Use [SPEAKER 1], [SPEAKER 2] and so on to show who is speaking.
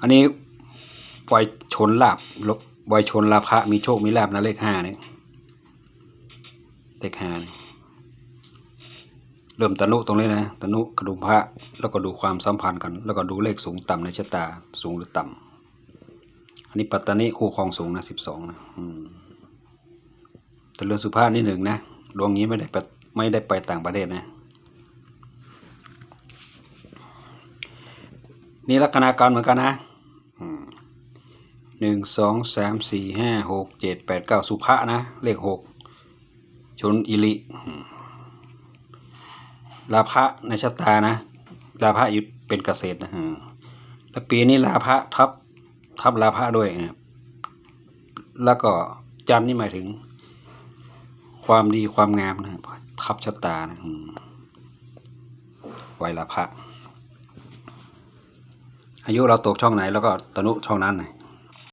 [SPEAKER 1] อันนี้ปล่อยชนลาบลบอยชนลาภะมีโชค มีลาบนะเลขห้าเนี่ยเลขห้าเนี่ยเริ่มตนุตรงนี้นะตนุกระดุมพระ แล้วก็ดูความสัมพันธ์กัน แล้วก็ดูเลขสูงต่ำในชะตาสูงหรือต่ำอันนี้ปัตตานีคู่ครองสูงนะสิบสองนะแต่เรื่องสุภาพนิดหนึ่งนะดวงนี้ไม่ได้ไปไม่ได้ไปต่างประเทศนะ นี่ลัคนาการเหมือนกันนะหนึ่งสองสามสี่ห้าหกเจ็ดแปดเก้าสุภะนะ เลขหกชนอิริลาภะในชะตานะลาภะอยู่เป็นเกษตรนะอืมแล้วปีนี้ลาภะทับทับลาภะด้วยนะแล้วก็จันนี่หมายถึง ความดีความงามนะทับชะตานะไวลาภะ อายุเราตกช่องไหน แล้วก็ตนุช่องนั้นนะ